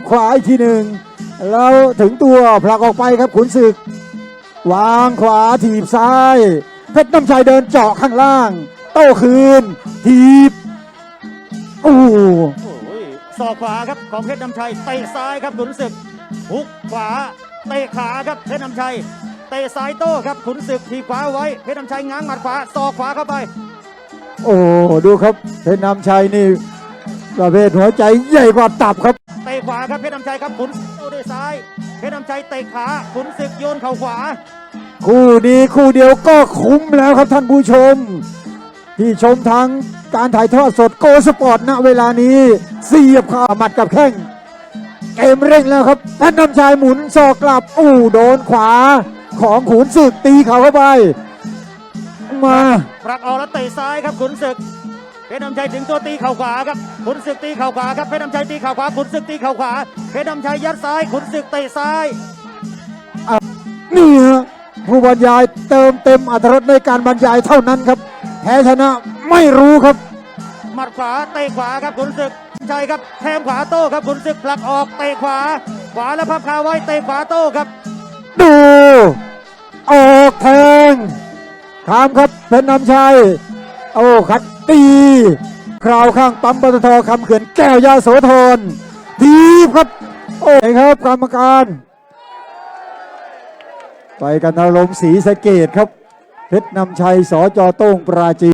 บขวาอีกทีหนึ่งแล้วถึงตัวผลักออกไปครับขุนศึก วางขวาถีบซ้ายเพชรน้ำชัยเดินเจาะข้างล่าง โต้คืน ถีบโอ้โหโอ้ยศอกขวาครับของเพชรน้ำชัยเตะซ้ายครับขุนศึกฮุกขวาเตะขาครับเพชรน้ำชัยเตะซ้ายโต้ครับขุนศึกทีบขวาไว้เพชรน้ำชัยง้างหมัดขวาศอกขวาเข้าไป โอ้ดูครับเพชรน้ำชัยนี่ประเภทหัวใจใหญ่กว่าตับครับเตะ ขวาครับเพชรน้ำชัยครับขุนโต้ด้วยซ้าย เพชรน้ำชัยเตะขาขุนศึกโยนเข่าขวา คู่นี้คู่เดียวก็คุ้มแล้วครับท่านผู้ชม ที่ชมทางการถ่ายทอดสดโกสปอร์ตณเวลานี้เสียบขาหมัดกับแข้งเกมเร่งแล้วครับท่านนำชายหมุนศอกกลับอู้โดนขวาของขุนศึกตีเขาเข้าไป มาผลักออกแล้วเตะซ้ายครับขุนศึก เพชรน้ำชัยถึงตัวตีเข่าขวาครับขุนศึกตีเข่าขวาครับเพชรน้ำชัยตีเข่าขวาขุนศึกตีเข่าขวาเพชรน้ำชัยยัดซ้ายขุนศึกเตะซ้ายนี่ฮะผู้บรรยายเติมเต็มอัตรสในการบรรยายเท่านั้นครับแพ้ชนะไม่รู้ครับ หมัดขวาเตะขวาครับขุนศึกชัยครับแทงขวาโต้ครับขุนศึกผลักออกเตะขวา ขวาแล้วพับคาไว้เตะขวาโต้ครับ ดูออกแทงขามครับเพชรน้ำชัยโอ้ขัด ตีคราวข้างปั๊มปตทคำเขื่อนแก้วยาโสธรทีบครับ โอ้ยครับกรรมการ ไปกันอารมณ์สีสะเกตครับ เพชรนำชัยสจโต้งปราจี